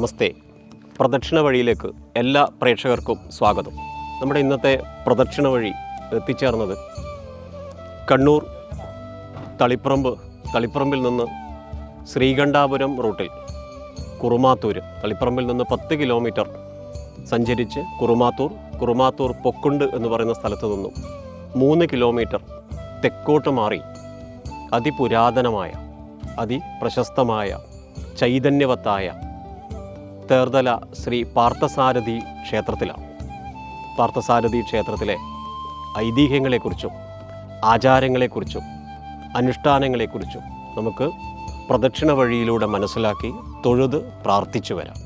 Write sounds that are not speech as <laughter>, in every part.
നമസ്തേ. പ്രദക്ഷിണ വഴിയിലേക്ക് എല്ലാ പ്രേക്ഷകർക്കും സ്വാഗതം. നമ്മുടെ ഇന്നത്തെ പ്രദക്ഷിണ വഴി എത്തിച്ചേർന്നത് കണ്ണൂർ തളിപ്പറമ്പ് തളിപ്പറമ്പിൽ നിന്ന് ശ്രീകണ്ഠാപുരം റൂട്ടിൽ കുറുമാത്തൂർ തളിപ്പറമ്പിൽ നിന്ന് പത്ത് കിലോമീറ്റർ സഞ്ചരിച്ച് കുറുമാത്തൂർ കുറുമാത്തൂർ പൊക്കുണ്ട് എന്ന് പറയുന്ന സ്ഥലത്ത് നിന്നും മൂന്ന് കിലോമീറ്റർ തെക്കോട്ട് മാറി അതിപുരാതനമായ അതിപ്രശസ്തമായ ചൈതന്യവത്തായ തേർതല ശ്രീ പാർത്ഥസാരഥി ക്ഷേത്രത്തിലാണ്. പാർത്ഥസാരഥി ക്ഷേത്രത്തിലെ ഐതിഹ്യങ്ങളെക്കുറിച്ചും ആചാരങ്ങളെക്കുറിച്ചും അനുഷ്ഠാനങ്ങളെക്കുറിച്ചും നമുക്ക് പ്രദക്ഷിണ വഴിയിലൂടെ മനസ്സിലാക്കി തൊഴുത് പ്രാർത്ഥിച്ചു വരാം.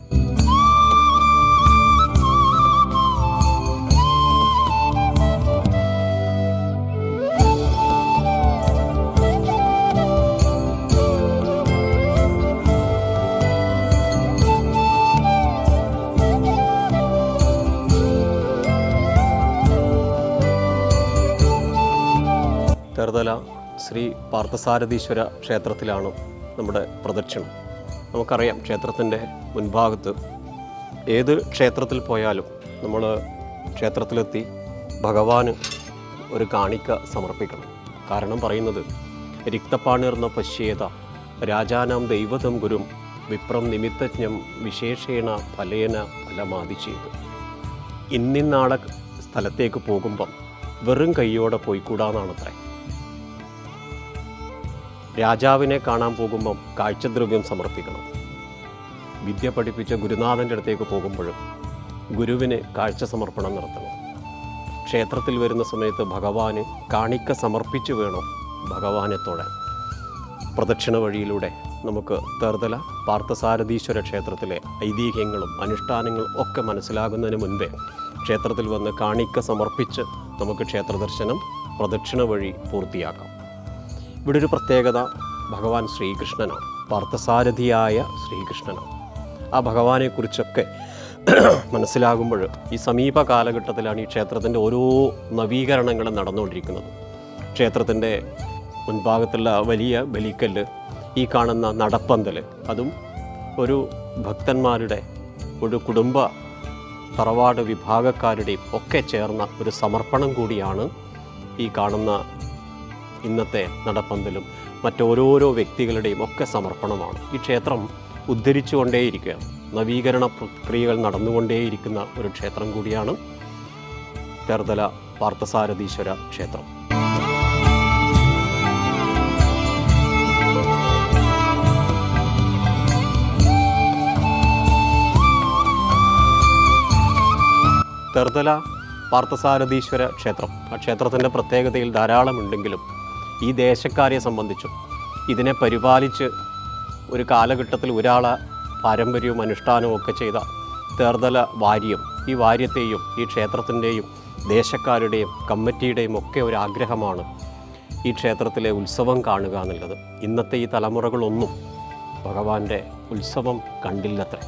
ശ്രീ പാർത്ഥസാരഥീശ്വര ക്ഷേത്രത്തിലാണ് നമ്മുടെ പ്രദക്ഷിണം. നമുക്കറിയാം ക്ഷേത്രത്തിന്റെ മുൻഭാഗത്ത് ഏത് ക്ഷേത്രത്തിൽ പോയാലും നമ്മൾ ക്ഷേത്രത്തിലെത്തി ഭഗവാന് ഒരു കാണിക്ക സമർപ്പിക്കണം. കാരണം പറയുന്നത് രിക്തപ്പാണിർന്ന പശ്യേത രാജാനാം ദൈവതം ഗുരും വിപ്രം നിമിത്തജ്ഞം വിശേഷേണ ഫലേന ഫലമാതി ചെയ്തു. ഇന്നിന്നാളെ സ്ഥലത്തേക്ക് പോകുമ്പം വെറും കൈയോടെ പോയിക്കൂടാന്നാണത്രേ. രാജാവിനെ കാണാൻ പോകുമ്പം കാഴ്ചദ്രവ്യം സമർപ്പിക്കണം. വിദ്യ പഠിപ്പിച്ച ഗുരുനാഥന്റെ അടുത്തേക്ക് പോകുമ്പോഴും ഗുരുവിന് കാഴ്ച സമർപ്പണം നടത്തണം. ക്ഷേത്രത്തിൽ വരുന്ന സമയത്ത് ഭഗവാന് കാണിക്ക സമർപ്പിച്ച് വേണം ഭഗവാനെ തൊഴാൻ. പ്രദക്ഷിണ വഴിയിലൂടെ നമുക്ക് തേർതല പാർത്ഥസാരഥീശ്വര ക്ഷേത്രത്തിലെ ഐതിഹ്യങ്ങളും അനുഷ്ഠാനങ്ങളും ഒക്കെ മനസ്സിലാകുന്നതിന് മുൻപേ ക്ഷേത്രത്തിൽ വന്ന് കാണിക്ക സമർപ്പിച്ച് നമുക്ക് ക്ഷേത്രദർശനം പ്രദക്ഷിണ വഴി പൂർത്തിയാക്കാം. ഇവിടെ ഒരു പ്രത്യേകത ഭഗവാൻ ശ്രീകൃഷ്ണനാണ് പാർത്ഥസാരഥിയായ ശ്രീകൃഷ്ണനാണ് ആ ഭഗവാനെക്കുറിച്ചൊക്കെ <clears throat> മനസ്സിലാകുമ്പോൾ ഈ സമീപ കാലഘട്ടത്തിലാണ് ഈ ക്ഷേത്രത്തിന്റെ ഓരോ നവീകരണങ്ങളും നടന്നുകൊണ്ടിരിക്കുന്നത്. ക്ഷേത്രത്തിന്റെ മുൻഭാഗത്തുള്ള വലിയ ബലിക്കല്ല് ഈ കാണുന്ന നടപ്പന്തൽ അതും ഒരു ഭക്തന്മാരുടെ ഒരു കുടുംബ തറവാട് വിഭാഗക്കാരുടെയും ഒക്കെ ചേർന്ന ഒരു സമർപ്പണം കൂടിയാണ് ഈ കാണുന്ന ഇന്നത്തെ നടപ്പന്തലും മറ്റോരോരോ വ്യക്തികളുടെയും ഒക്കെ സമർപ്പണമാണ്. ഈ ക്ഷേത്രം ഉദ്ധരിച്ചുകൊണ്ടേയിരിക്കുകയാണ് നവീകരണ പ്രക്രിയകൾ നടന്നുകൊണ്ടേയിരിക്കുന്ന ഒരു ക്ഷേത്രം കൂടിയാണ് തെർതല പാർത്ഥസാരഥീശ്വര ക്ഷേത്രം. തെർതല പാർത്ഥസാരഥീശ്വര ക്ഷേത്രം. ആ ക്ഷേത്രത്തിന്റെ പ്രത്യേകതയിൽ ധാരാളമുണ്ടെങ്കിലും ഈ ദേശക്കാരെ സംബന്ധിച്ചും ഇതിനെ പരിപാലിച്ച് ഒരു കാലഘട്ടത്തിൽ ഒരാളെ പാരമ്പര്യവും അനുഷ്ഠാനവും ഒക്കെ ചെയ്ത തേർതല വാര്യം ഈ വാര്യത്തെയും ഈ ക്ഷേത്രത്തിന്റെയും ദേശക്കാരുടെയും കമ്മിറ്റിയുടെയും ഒക്കെ ഒരു ആഗ്രഹമാണ് ഈ ക്ഷേത്രത്തിലെ ഉത്സവം കാണുക എന്നുള്ളത്. ഇന്നത്തെ ഈ തലമുറകളൊന്നും ഭഗവാന്റെ ഉത്സവം കണ്ടില്ലത്രേ.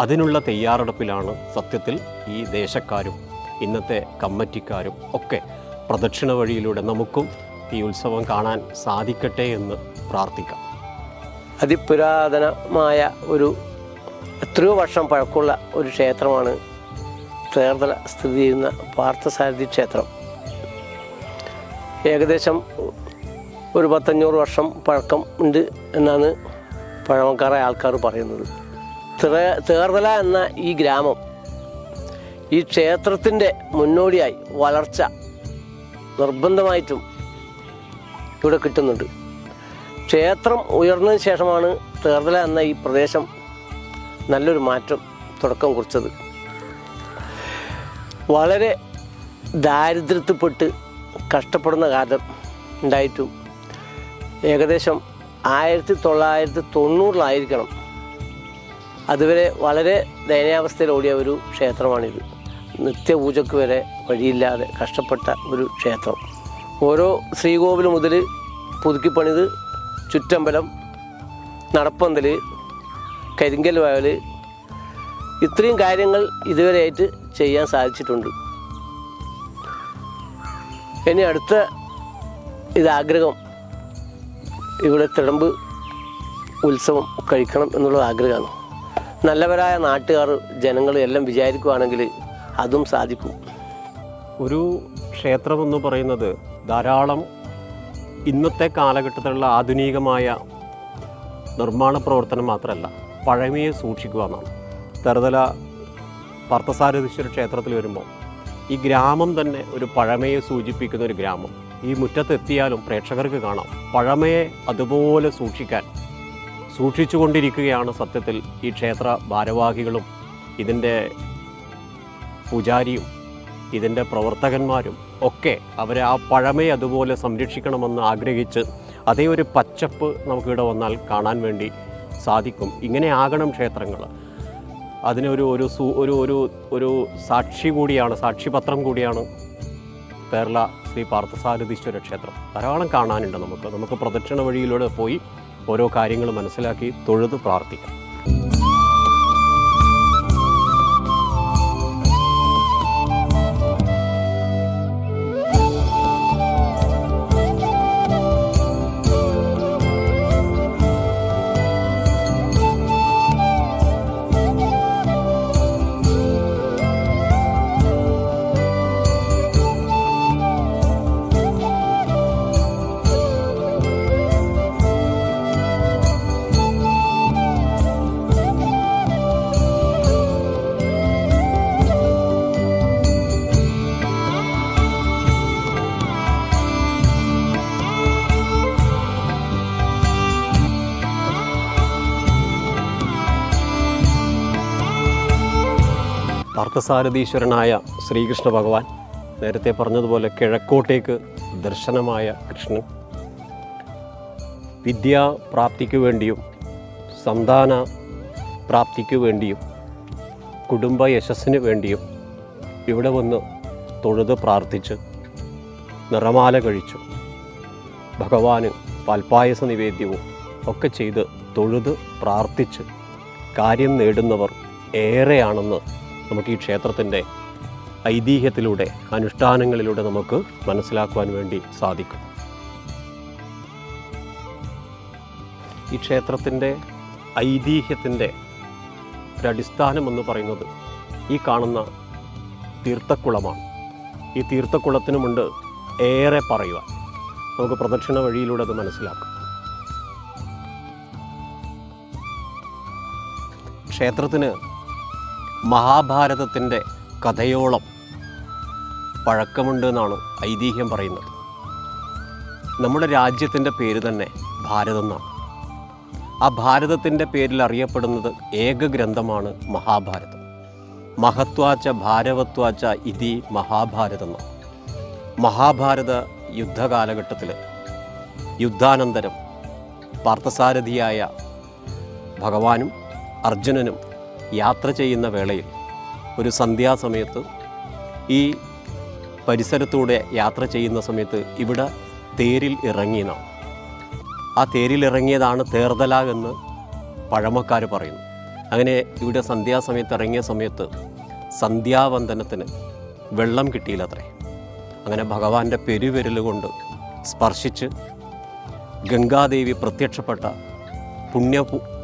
അതിനുള്ള തയ്യാറെടുപ്പിലാണ് സത്യത്തിൽ ഈ ദേശക്കാരും ഇന്നത്തെ കമ്മറ്റിക്കാരും ഒക്കെ പ്രദക്ഷിണ വഴിയിലൂടെ നമുക്കും ഈ ഉത്സവം കാണാൻ സാധിക്കട്ടെ എന്ന് പ്രാർത്ഥിക്കാം. അതിപുരാതനമായ ഒരു എത്രയോ വർഷം പഴക്കമുള്ള ഒരു ക്ഷേത്രമാണ് തേർതല സ്ഥിതി ചെയ്യുന്ന പാർത്ഥസാരഥി ക്ഷേത്രം. ഏകദേശം ഒരു പത്തഞ്ഞൂറ് വർഷം പഴക്കം ഉണ്ട് എന്നാണ് പഴമക്കാരായ ആൾക്കാർ പറയുന്നത്. തേർതല എന്ന ഈ ഗ്രാമം ഈ ക്ഷേത്രത്തിന്റെ മുന്നോടിയായി വളർച്ച നിർബന്ധമായിട്ടും ഇവിടെ കിട്ടുന്നുണ്ട്. ക്ഷേത്രം ഉയർന്നതിന് ശേഷമാണ് തേർതല എന്ന ഈ പ്രദേശം നല്ലൊരു മാറ്റം തുടക്കം കുറിച്ചത്. വളരെ ദാരിദ്ര്യത്തിൽപ്പെട്ട് കഷ്ടപ്പെടുന്ന കാലം ഉണ്ടായിട്ടും ഏകദേശം ആയിരത്തി തൊള്ളായിരത്തി തൊണ്ണൂറിലായിരിക്കണം അതുവരെ വളരെ ദയനീയാവസ്ഥയിൽ ഓടിയ ഒരു ക്ഷേത്രമാണിത്. നിത്യപൂജയ്ക്ക് വരെ വഴിയില്ലാതെ കഷ്ടപ്പെട്ട ഒരു ക്ഷേത്രം. ഓരോ ശ്രീകോവിൽ മുതൽ പുതുക്കിപ്പണിത് ചുറ്റമ്പലം നടപ്പന്തൽ കരിങ്കൽ വയൽ ഇത്രയും കാര്യങ്ങൾ ഇതുവരെയായിട്ട് ചെയ്യാൻ സാധിച്ചിട്ടുണ്ട്. ഇനി അടുത്ത ഇതാഗ്രഹം ഇവിടെ തിടമ്പ് ഉത്സവം കഴിക്കണം എന്നുള്ള ആഗ്രഹമാണ്. നല്ലവരായ നാട്ടുകാർ ജനങ്ങൾ എല്ലാം വിചാരിക്കുകയാണെങ്കിൽ അതും സാധിക്കും. ഒരു ക്ഷേത്രമെന്ന് പറയുന്നത് ധാരാളം ഇന്നത്തെ കാലഘട്ടത്തിലുള്ള ആധുനികമായ നിർമ്മാണ പ്രവർത്തനം മാത്രമല്ല പഴമയെ സൂക്ഷിക്കുക എന്നാണ്. തെറുതല പാർത്ഥസാരഥീശ്വര ക്ഷേത്രത്തിൽ വരുമ്പോൾ ഈ ഗ്രാമം തന്നെ ഒരു പഴമയെ സൂചിപ്പിക്കുന്ന ഒരു ഗ്രാമം. ഈ മുറ്റത്തെത്തിയാലും പ്രേക്ഷകർക്ക് കാണാം. പഴമയെ അതുപോലെ സൂക്ഷിക്കാൻ സൂക്ഷിച്ചുകൊണ്ടിരിക്കുകയാണ് സത്യത്തിൽ ഈ ക്ഷേത്ര ഭാരവാഹികളും ഇതിന്റെ പൂജാരിയും ഇതിന്റെ പ്രവർത്തകന്മാരും. ഒക്കെ അവരെ ആ പഴമയെ അതുപോലെ സംരക്ഷിക്കണമെന്ന് ആഗ്രഹിച്ച് അതേ ഒരു പച്ചപ്പ് നമുക്കിവിടെ വന്നാൽ കാണാൻ വേണ്ടി സാധിക്കും. ഇങ്ങനെ ആകണം ക്ഷേത്രങ്ങൾ അതിനൊരു ഒരു സു ഒരു ഒരു ഒരു സാക്ഷി കൂടിയാണ് സാക്ഷിപത്രം കൂടിയാണ് കേരള ശ്രീ പാർത്ഥസാരഥീശ്വര ക്ഷേത്രം. ധാരാളം കാണാനുണ്ട് നമുക്ക്. നമുക്ക് പ്രദക്ഷിണ വഴിയിലൂടെ പോയി ഓരോ കാര്യങ്ങൾ മനസ്സിലാക്കി തൊഴുത് പ്രാർത്ഥിക്കാം. പാർത്ഥസാരഥീശ്വരനായ ശ്രീകൃഷ്ണ ഭഗവാൻ നേരത്തെ പറഞ്ഞതുപോലെ കിഴക്കോട്ടേക്ക് ദർശനമായ കൃഷ്ണൻ. വിദ്യാപ്രാപ്തിക്ക് വേണ്ടിയും സന്താന പ്രാപ്തിക്ക് വേണ്ടിയും കുടുംബ യശസ്സിന് വേണ്ടിയും ഇവിടെ വന്ന് തൊഴുത് പ്രാർത്ഥിച്ച് നിറമാല കഴിച്ചു. ഭഗവാന് പാൽപ്പായസ നിവേദ്യവും ഒക്കെ ചെയ്ത് തൊഴുത് പ്രാർത്ഥിച്ച് കാര്യം നേടുന്നവർ ഏറെയാണെന്ന് നമുക്ക് ഈ ക്ഷേത്രത്തിന്റെ ഐതിഹ്യത്തിലൂടെ അനുഷ്ഠാനങ്ങളിലൂടെ നമുക്ക് മനസ്സിലാക്കുവാൻ വേണ്ടി സാധിക്കും. ഈ ക്ഷേത്രത്തിന്റെ ഐതിഹ്യത്തിന്റെ ഒരടിസ്ഥാനം എന്ന് പറയുന്നത് ഈ കാണുന്ന തീർത്ഥക്കുളമാണ്. ഈ തീർത്ഥക്കുളത്തിനുമുണ്ട് ഏറെ പറയുവാൻ. നമുക്ക് പ്രദക്ഷിണ വഴിയിലൂടെ അത് മനസ്സിലാക്കാം. ക്ഷേത്രത്തിന് മഹാഭാരതത്തിന്റെ കഥയോളം പഴക്കമുണ്ട് എന്നാണ് ഐതിഹ്യം പറയുന്നത്. നമ്മുടെ രാജ്യത്തിന്റെ പേര് തന്നെ ഭാരതം എന്നാണ്. ആ ഭാരതത്തിന്റെ പേരിൽ അറിയപ്പെടുന്നത് ഏക ഗ്രന്ഥമാണ് മഹാഭാരതം. മഹത്വാച്ച ഭാരവത്വാച്ച ഇതി മഹാഭാരതം എന്നാണ്. മഹാഭാരത യുദ്ധകാലഘട്ടത്തിൽ യുദ്ധാനന്തരം പാർത്ഥസാരഥിയായ ഭഗവാനും അർജുനനും യാത്ര ചെയ്യുന്ന വേളയിൽ ഒരു സന്ധ്യാസമയത്ത് ഈ പരിസരത്തൂടെ യാത്ര ചെയ്യുന്ന സമയത്ത് ഇവിടെ തേരിൽ ഇറങ്ങിയതാണ് ആ തേരിൽ ഇറങ്ങിയതാണ് തേർതല എന്ന് പഴമക്കാർ പറയുന്നു. അങ്ങനെ ഇവിടെ സന്ധ്യാസമയത്ത് ഇറങ്ങിയ സമയത്ത് സന്ധ്യാവന്ദനത്തിന് വെള്ളം കിട്ടിയില്ല അത്രേ അങ്ങനെ ഭഗവാന്റെ പെരുവിരലുകൊണ്ട് സ്പർശിച്ച് ഗംഗാദേവി പ്രത്യക്ഷപ്പെട്ട പുണ്യ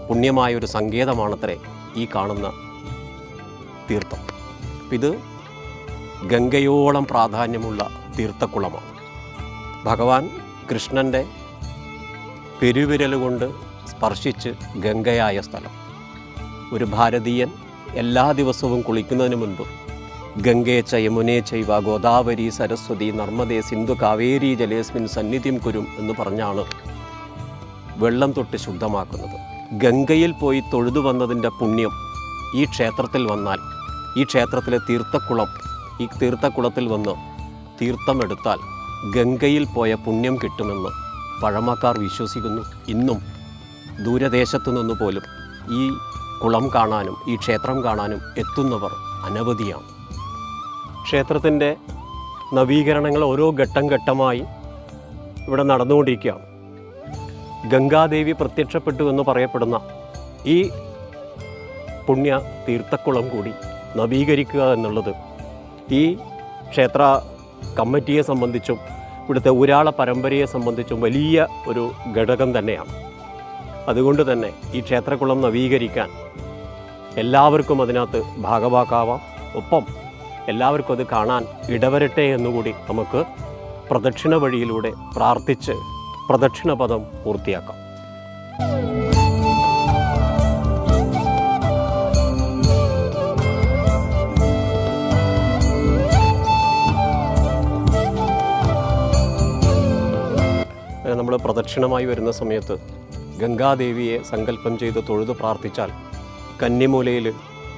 പുണ്യമായ ഒരു സങ്കേതമാണത്രേ. ഈ കാണുന്ന തീർത്ഥം. ഇത് ഗംഗയോളം പ്രാധാന്യമുള്ള തീർത്ഥക്കുളമാണ്. ഭഗവാൻ കൃഷ്ണന്റെ പെരുവിരൽ കൊണ്ട് സ്പർശിച്ച് ഗംഗയായ സ്ഥലം. ഒരു ഭാരതീയൻ എല്ലാ ദിവസവും കുളിക്കുന്നതിന് മുൻപ് ഗംഗേ യമുനേ ചൈവ ഗോദാവരി സരസ്വതി നർമ്മദേ സിന്ധു കാവേരി ജലേസ്മിൻ സന്നിധിം കുരും എന്ന് പറഞ്ഞാണ് വെള്ളം തൊട്ട് ശുദ്ധമാക്കുന്നത്. ഗംഗയിൽ പോയി തൊഴുതു വന്നതിന്റെ പുണ്യം ഈ ക്ഷേത്രത്തിൽ വന്നാൽ ഈ ക്ഷേത്രത്തിലെ തീർത്ഥക്കുളം ഈ തീർത്ഥക്കുളത്തിൽ വന്ന് തീർത്ഥമെടുത്താൽ ഗംഗയിൽ പോയ പുണ്യം കിട്ടുമെന്ന് പഴമക്കാർ വിശ്വസിക്കുന്നു. ഇന്നും ദൂരദേശത്തു നിന്ന് പോലും ഈ കുളം കാണാനും ഈ ക്ഷേത്രം കാണാനും എത്തുന്നവർ അനവധിയാണ്. ക്ഷേത്രത്തിന്റെ നവീകരണങ്ങൾ ഓരോ ഘട്ടം ഘട്ടമായി ഇവിടെ നടന്നുകൊണ്ടിരിക്കുകയാണ്. ഗംഗാദേവി പ്രത്യക്ഷപ്പെട്ടു എന്ന് പറയപ്പെടുന്ന ഈ പുണ്യ തീർത്ഥക്കുളം കൂടി നവീകരിക്കുക എന്നുള്ളത് ഈ ക്ഷേത്ര കമ്മിറ്റിയെ സംബന്ധിച്ചും ഇവിടുത്തെ ഊരാള പരമ്പരയെ സംബന്ധിച്ചും വലിയ ഒരു ഘടകം തന്നെയാണ്. അതുകൊണ്ട് തന്നെ ഈ ക്ഷേത്രക്കുളം നവീകരിക്കാൻ എല്ലാവർക്കും അതിനകത്ത് ഭാഗവാക്കാവാം. ഒപ്പം എല്ലാവർക്കും അത് കാണാൻ ഇടവരട്ടെ എന്നുകൂടി നമുക്ക് പ്രദക്ഷിണ വഴിയിലൂടെ പ്രാർത്ഥിച്ച് പ്രദക്ഷിണ പദം പൂർത്തിയാക്കാം നമ്മൾ പ്രദക്ഷിണമായി വരുന്ന സമയത്ത് ഗംഗാദേവിയെ സങ്കല്പം ചെയ്ത് തൊഴുത് പ്രാർത്ഥിച്ചാൽ കന്നിമൂലയിൽ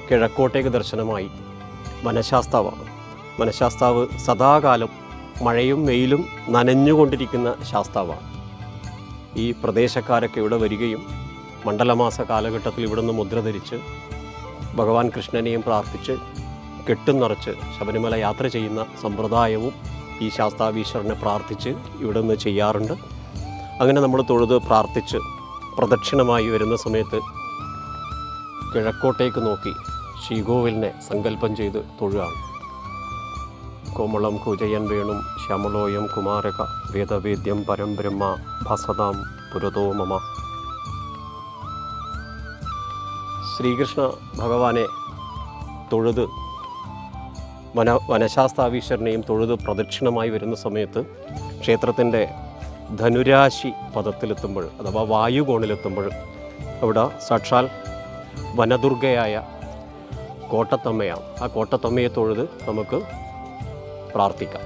കിഴക്കോട്ടേക്ക് ദർശനമായി വനശാസ്താവാണ് വനശാസ്താവ് സദാകാലം മഴയും വെയിലും നനഞ്ഞുകൊണ്ടിരിക്കുന്ന ശാസ്താവാണ്. ഈ പ്രദേശക്കാരൊക്കെ ഇവിടെ വരികയും മണ്ഡലമാസ കാലഘട്ടത്തിൽ ഇവിടെ നിന്ന് മുദ്ര ധരിച്ച് ഭഗവാൻ കൃഷ്ണനെയും പ്രാർത്ഥിച്ച് കെട്ടും നിറച്ച് ശബരിമല യാത്ര ചെയ്യുന്ന സമ്പ്രദായവും ഈ ശാസ്താവീശ്വരനെ പ്രാർത്ഥിച്ച് ഇവിടെ നിന്ന് ചെയ്യാറുണ്ട്. അങ്ങനെ നമ്മൾ തൊഴുത് പ്രാർത്ഥിച്ച് പ്രദക്ഷിണമായി വരുന്ന സമയത്ത് കിഴക്കോട്ടേക്ക് നോക്കി ശ്രീകോവിലിനെ സങ്കല്പം ചെയ്ത് തൊഴുകയാണ്. കോമളം കുജയൻ വേണും ശ്യാമളോയം കുമാരക വേദവേദ്യം പരം ബ്രഹ്മ ഭസതാം പുരതോ മമ. ശ്രീകൃഷ്ണ ഭഗവാനെ തൊഴുത് വന വനശാസ്താവീശ്വരനെയും തൊഴുത് പ്രദക്ഷിണമായി വരുന്ന സമയത്ത് ക്ഷേത്രത്തിന്റെ ധനുരാശി പദത്തിലെത്തുമ്പോൾ അഥവാ വായുകോണിലെത്തുമ്പോൾ അവിടെ സാക്ഷാൽ വനദുർഗയായ കോട്ടത്തമ്മയാണ്. ആ കോട്ടത്തമ്മയെ തൊഴുത് നമുക്ക് പ്രാർത്ഥിക്കാം.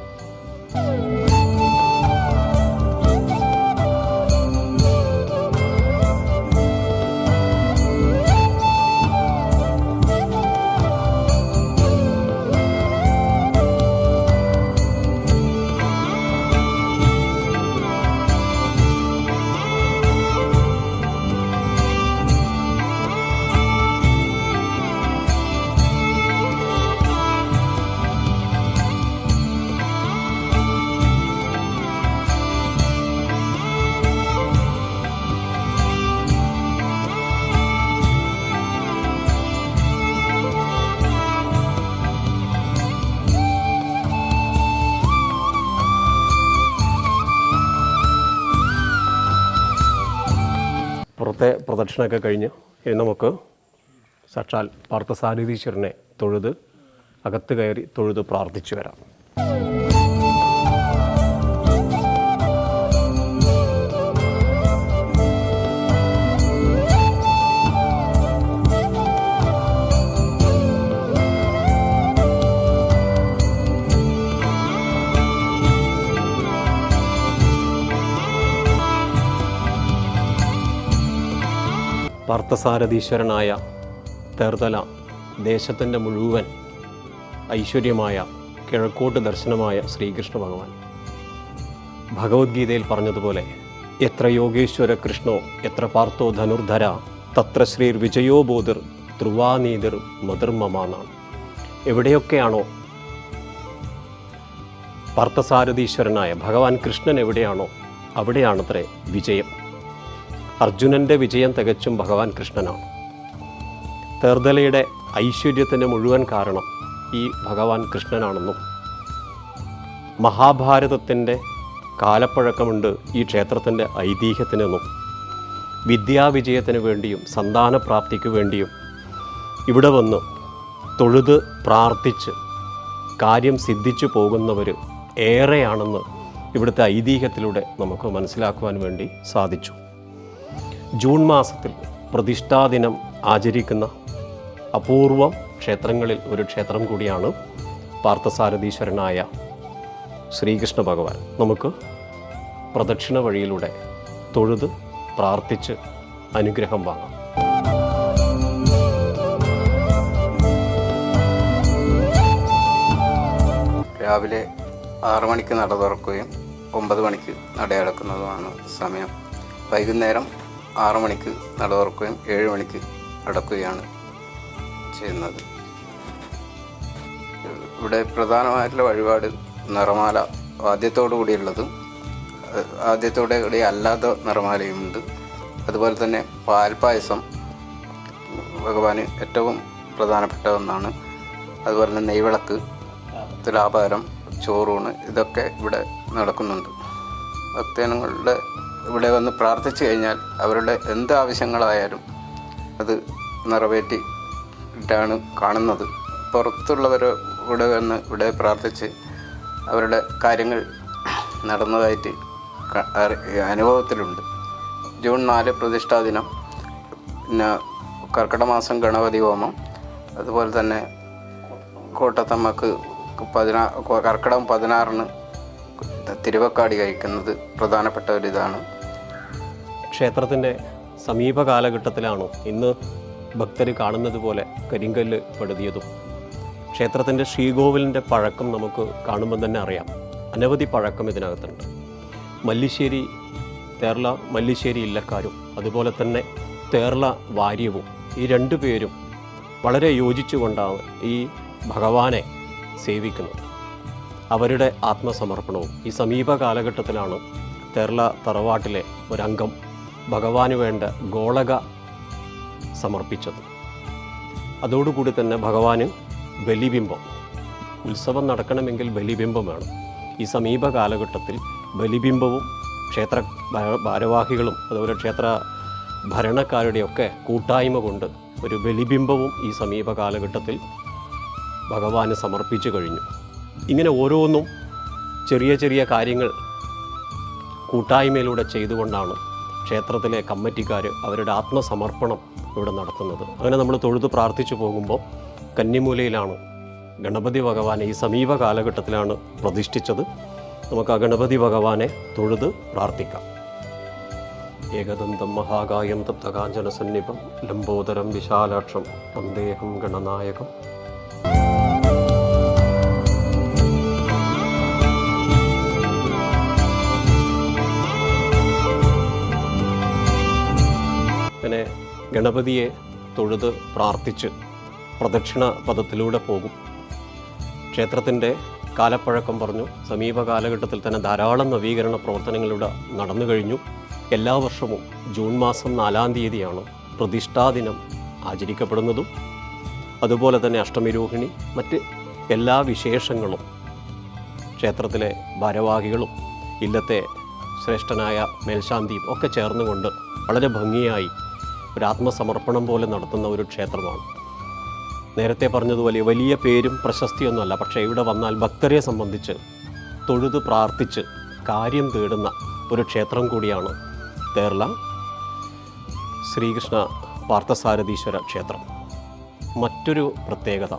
പുറത്തെ പ്രദക്ഷിണമൊക്കെ കഴിഞ്ഞ് ഇനി നമുക്ക് സാക്ഷാൽ പാർത്ഥസാരഥീശ്വരനെ തൊഴുത് അകത്ത് കയറി തൊഴുത് പ്രാർത്ഥിച്ചു വരാം. പാർത്ഥസാരഥീശ്വരനായ തേർതല ദേശത്തിന്റെ മുഴുവൻ ഐശ്വര്യമായ കിഴക്കോട്ട് ദർശനമായ ശ്രീകൃഷ്ണ ഭഗവാൻ. ഭഗവത്ഗീതയിൽ പറഞ്ഞതുപോലെ എത്ര യോഗേശ്വര കൃഷ്ണോ എത്ര പാർത്ഥോ ധനുർധര തത്ര ശ്രീർ വിജയോ ബോധിർ ധ്രുവാനീതിർ മതിർമമ എവിടെയൊക്കെയാണോ പാർത്ഥസാരഥീശ്വരനായ ഭഗവാൻ കൃഷ്ണൻ എവിടെയാണോ അവിടെയാണത്രേ വിജയം. അർജുനന്റെ വിജയം തികച്ചും ഭഗവാൻ കൃഷ്ണനാണ്. തേർദലയുടെ ഐശ്വര്യത്തിന് മുഴുവൻ കാരണം ഈ ഭഗവാൻ കൃഷ്ണനാണെന്നും മഹാഭാരതത്തിന്റെ കാലപ്പഴക്കമുണ്ട് ഈ ക്ഷേത്രത്തിന്റെ ഐതിഹ്യത്തിനെന്നും വിദ്യാവിജയത്തിന് വേണ്ടിയും സന്താനപ്രാപ്തിക്ക് വേണ്ടിയും ഇവിടെ വന്ന് തൊഴുത് പ്രാർത്ഥിച്ച് കാര്യം സിദ്ധിച്ചു പോകുന്നവർ ഏറെയാണെന്ന് ഇവിടുത്തെ ഐതിഹ്യത്തിലൂടെ നമുക്ക് മനസ്സിലാക്കുവാൻ വേണ്ടി സാധിച്ചു. ജൂൺ മാസത്തിൽ പ്രതിഷ്ഠാദിനം ആചരിക്കുന്ന അപൂർവം ക്ഷേത്രങ്ങളിൽ ഒരു ക്ഷേത്രം കൂടിയാണ് പാർത്ഥസാരഥീശ്വരനായ ശ്രീകൃഷ്ണ ഭഗവാൻ. നമുക്ക് പ്രദക്ഷിണ വഴിയിലൂടെ തൊഴുത് പ്രാർത്ഥിച്ച് അനുഗ്രഹം വാങ്ങാം. രാവിലെ ആറു മണിക്ക് നട തുറക്കുകയും ഒമ്പത് മണിക്ക് നടയടക്കുന്നതുമാണ് സമയം. വൈകുന്നേരം ആറ് മണിക്ക് നട തുറക്കുകയും ഏഴ് മണിക്ക് അടക്കുകയാണ് ചെയ്യുന്നത്. ഇവിടെ പ്രധാനമായിട്ടുള്ള വഴിപാട് നിറമാല ആദ്യത്തോടു കൂടിയുള്ളതും ആദ്യത്തോടെ കൂടി അല്ലാത്ത നിറമാലയുമുണ്ട്. അതുപോലെ തന്നെ പാൽപ്പായസം ഭഗവാന് ഏറ്റവും പ്രധാനപ്പെട്ട ഒന്നാണ്. അതുപോലെ തന്നെ നെയ്വിളക്ക് തുലാഭാരം ചോറൂണ് ഇതൊക്കെ ഇവിടെ നടക്കുന്നുണ്ട്. ഭക്തജനങ്ങളുടെ ഇവിടെ വന്ന് പ്രാർത്ഥിച്ചു കഴിഞ്ഞാൽ അവരുടെ എന്ത് ആവശ്യങ്ങളായാലും അത് നിറവേറ്റി ഇട്ടാണ് കാണുന്നത്. പുറത്തുള്ളവരോട് വന്ന് ഇവിടെ പ്രാർത്ഥിച്ച് അവരുടെ കാര്യങ്ങൾ നടന്നതായിട്ട് അനുഭവത്തിലുണ്ട്. ജൂൺ നാല് പ്രതിഷ്ഠാ ദിനം. പിന്നെ കർക്കിടമാസം ഗണപതി ഹോമം. അതുപോലെ തന്നെ കോട്ടത്തമ്മക്ക് പതിനാ കർക്കിടകം പതിനാറിന് തിരുവക്കാടി കഴിക്കുന്നത് പ്രധാനപ്പെട്ട ഒരു ഇതാണ്. ക്ഷേത്രത്തിന്റെ സമീപ കാലഘട്ടത്തിലാണ് ഇന്ന് ഭക്തർ കാണുന്നത് പോലെ കരിങ്കല്ല് പെടുതിയതും? ക്ഷേത്രത്തിന്റെ ശ്രീകോവിലിന്റെ പഴക്കം നമുക്ക് കാണുമ്പോൾ തന്നെ അറിയാം. അനവധി പഴക്കം ഇതിനകത്തുണ്ട്. മല്ലിശ്ശേരി തേർല മല്ലിശ്ശേരി ഇല്ലക്കാരും അതുപോലെ തന്നെ തേർല വാര്യവും ഈ രണ്ടു പേരും വളരെ യോജിച്ചുകൊണ്ടാണ് ഈ ഭഗവാനെ സേവിക്കുന്നത്. അവരുടെ ആത്മസമർപ്പണവും ഈ സമീപ കാലഘട്ടത്തിലാണ് തേർല തറവാട്ടിലെ ഒരംഗം ഭഗവാന് വേണ്ട ഗോളക സമർപ്പിച്ചത്. അതോടുകൂടി തന്നെ ഭഗവാന് ബലിബിംബം ഉത്സവം നടക്കണമെങ്കിൽ ബലിബിംബം വേണം. ഈ സമീപ കാലഘട്ടത്തിൽ ബലിബിംബവും ക്ഷേത്ര ഭാരവാഹികളും അതുപോലെ ക്ഷേത്ര ഭരണക്കാരുടെയൊക്കെ കൂട്ടായ്മ കൊണ്ട് ഒരു ബലിബിംബവും ഈ സമീപ കാലഘട്ടത്തിൽ ഭഗവാന് സമർപ്പിച്ചു കഴിഞ്ഞു. ഇങ്ങനെ ഓരോന്നും ചെറിയ ചെറിയ കാര്യങ്ങൾ കൂട്ടായ്മയിലൂടെ ചെയ്തുകൊണ്ടാണ് ക്ഷേത്രത്തിലെ കമ്മിറ്റിക്കാർ അവരുടെ ആത്മസമർപ്പണം ഇവിടെ നടത്തുന്നത്. അങ്ങനെ നമ്മൾ തൊഴുത് പ്രാർത്ഥിച്ചു പോകുമ്പോൾ കന്നിമൂലയിലാണ് ഗണപതി ഭഗവാനെ ഈ സമീപ കാലഘട്ടത്തിലാണ് പ്രതിഷ്ഠിച്ചത്. നമുക്ക് ആ ഗണപതി ഭഗവാനെ തൊഴുത് പ്രാർത്ഥിക്കാം. ഏകദന്തം മഹാകായം തപ്തകാഞ്ചന സന്നിപം ലംബോദരം വിശാലാക്ഷം വന്ദേഹം ഗണനായകം ഗണപതിയെ തൊഴുത് പ്രാർത്ഥിച്ച് പ്രദക്ഷിണ പദത്തിലൂടെ പോകും. ക്ഷേത്രത്തിന്റെ കാലപ്പഴക്കം പറഞ്ഞു സമീപ കാലഘട്ടത്തിൽ തന്നെ ധാരാളം നവീകരണ പ്രവർത്തനങ്ങളിലൂടെ നടന്നു കഴിഞ്ഞു. എല്ലാ വർഷവും ജൂൺ മാസം നാലാം തീയതിയാണ് പ്രതിഷ്ഠാദിനം ആചരിക്കപ്പെടുന്നതും. അതുപോലെ തന്നെ അഷ്ടമിരോഹിണി മറ്റ് എല്ലാ വിശേഷങ്ങളും ക്ഷേത്രത്തിലെ ഭാരവാഹികളും ഇല്ലത്തെ ശ്രേഷ്ഠനായ മേൽശാന്തിയും ഒക്കെ ചേർന്നുകൊണ്ട് വളരെ ഭംഗിയായി ഒരു ആത്മസമർപ്പണം പോലെ നടത്തുന്ന ഒരു ക്ഷേത്രമാണ്. നേരത്തെ പറഞ്ഞതുപോലെ വലിയ പേരും പ്രശസ്തിയൊന്നുമല്ല പക്ഷേ ഇവിടെ വന്നാൽ ഭക്തരെ സംബന്ധിച്ച് തൊഴുത് പ്രാർത്ഥിച്ച് കാര്യം തേടുന്ന ഒരു ക്ഷേത്രം കൂടിയാണ് തേർല ശ്രീകൃഷ്ണ പാർത്ഥസാരഥീശ്വര ക്ഷേത്രം. മറ്റൊരു പ്രത്യേകത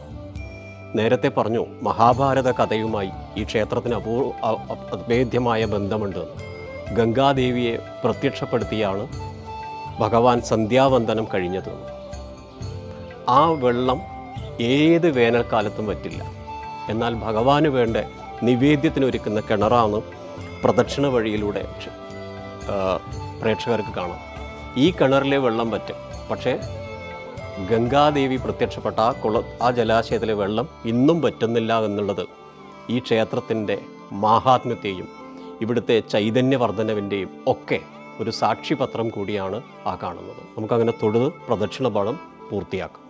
നേരത്തെ പറഞ്ഞു മഹാഭാരത കഥയുമായി ഈ ക്ഷേത്രത്തിന് അപൂർവ അഭേദ്യമായ ബന്ധമുണ്ട്. ഗംഗാദേവിയെ പ്രത്യക്ഷപ്പെടുത്തിയാണ് ഭഗവാൻ സന്ധ്യാവന്ദനം കഴിഞ്ഞതും. ആ വെള്ളം ഏത് വേനൽക്കാലത്തും പറ്റില്ല എന്നാൽ ഭഗവാന് വേണ്ട നിവേദ്യത്തിനൊരുക്കുന്ന കിണറാണ് പ്രദക്ഷിണ വഴിയിലൂടെ പ്രേക്ഷകർക്ക് കാണാം. ഈ കിണറിലെ വെള്ളം പറ്റും പക്ഷേ ഗംഗാദേവി പ്രത്യക്ഷപ്പെട്ട ആ കുള ആ ജലാശയത്തിലെ വെള്ളം ഇന്നും പറ്റുന്നില്ല എന്നുള്ളത് ഈ ക്ഷേത്രത്തിന്റെ മാഹാത്മ്യത്തെയും ഇവിടുത്തെ ചൈതന്യവർദ്ധനവിന്റെയും ഒക്കെ ഒരു സാക്ഷിപത്രം കൂടിയാണ് ആ കാണുന്നത്. നമുക്കങ്ങനെ തൊഴുത് പ്രദക്ഷിണ പാഠം പൂർത്തിയാക്കാം.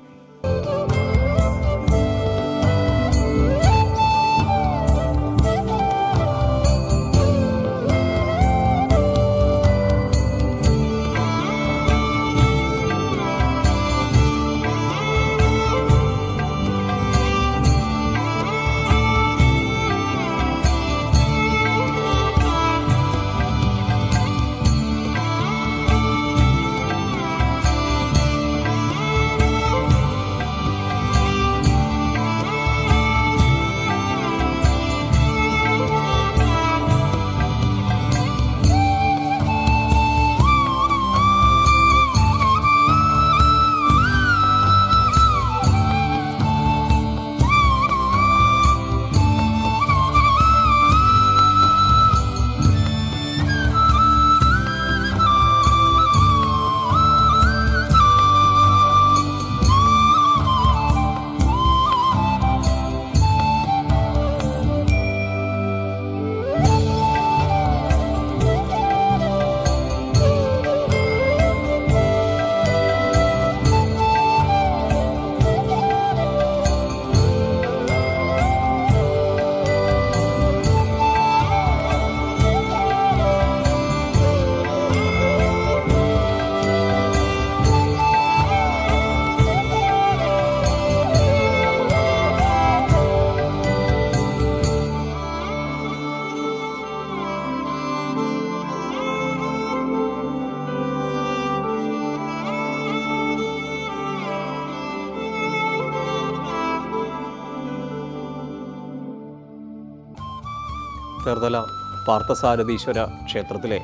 പാർത്ഥസാരഥീശ്വര ക്ഷേത്രത്തിലെ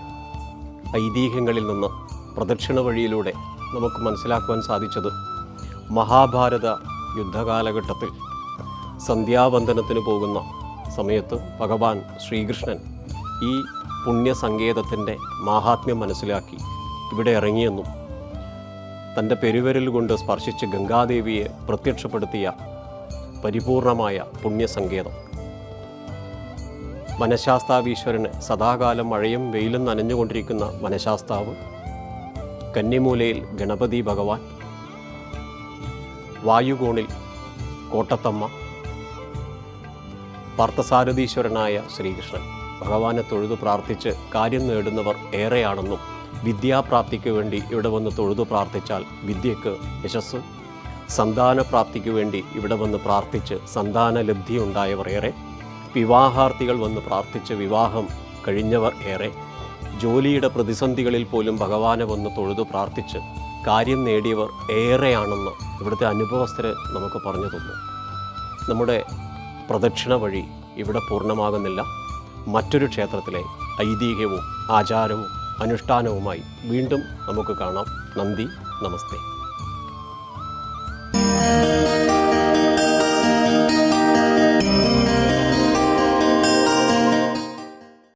ഐതിഹ്യങ്ങളിൽ നിന്ന് പ്രദക്ഷിണ വഴിയിലൂടെ നമുക്ക് മനസ്സിലാക്കുവാൻ സാധിച്ചത് മഹാഭാരത യുദ്ധകാലഘട്ടത്തിൽ സന്ധ്യാവന്ദനത്തിന് പോകുന്ന സമയത്ത് ഭഗവാൻ ശ്രീകൃഷ്ണൻ ഈ പുണ്യസങ്കേതത്തിന്റെ മാഹാത്മ്യം മനസ്സിലാക്കി ഇവിടെ ഇറങ്ങിയെന്നും തന്റെ പെരുവരിൽ കൊണ്ട് സ്പർശിച്ച് ഗംഗാദേവിയെ പ്രത്യക്ഷപ്പെടുത്തിയ പരിപൂർണമായ പുണ്യസങ്കേതം. വനശാസ്താവീശ്വരന് സദാകാലം മഴയും വെയിലും നനഞ്ഞുകൊണ്ടിരിക്കുന്ന മനഃശാസ്താവ് കന്നിമൂലയിൽ ഗണപതി ഭഗവാൻ വായുകോണിൽ കോട്ടത്തമ്മ പാർത്ഥസാരഥീശ്വരനായ ശ്രീകൃഷ്ണൻ. ഭഗവാനെ തൊഴുതു പ്രാർത്ഥിച്ച് കാര്യം നേടുന്നവർ ഏറെയാണെന്നും വിദ്യാപ്രാപ്തിക്ക് വേണ്ടി ഇവിടെ വന്ന് തൊഴുതു പ്രാർത്ഥിച്ചാൽ വിദ്യക്ക് യശസ് സന്താനപ്രാപ്തിക്ക് വേണ്ടി ഇവിടെ വന്ന് പ്രാർത്ഥിച്ച് സന്താനലബ്ധി ഉണ്ടായവർ ഏറെ. വിവാഹാർത്ഥികൾ വന്ന് പ്രാർത്ഥിച്ച് വിവാഹം കഴിഞ്ഞവർ ഏറെ. ജോലിയുടെ പ്രതിസന്ധികളിൽ പോലും ഭഗവാനെ വന്ന് തൊഴുതു പ്രാർത്ഥിച്ച് കാര്യം നേടിയവർ ഏറെയാണെന്ന് ഇവിടുത്തെ അനുഭവസ്ഥര് നമുക്ക് പറഞ്ഞു തന്നു. നമ്മുടെ പ്രദക്ഷിണ വഴി ഇവിടെ പൂർണമാകുന്നില്ല. മറ്റൊരു ക്ഷേത്രത്തിലെ ഐതിഹ്യവും ആചാരവും അനുഷ്ഠാനവുമായി വീണ്ടും നമുക്ക് കാണാം. നന്ദി നമസ്തേ.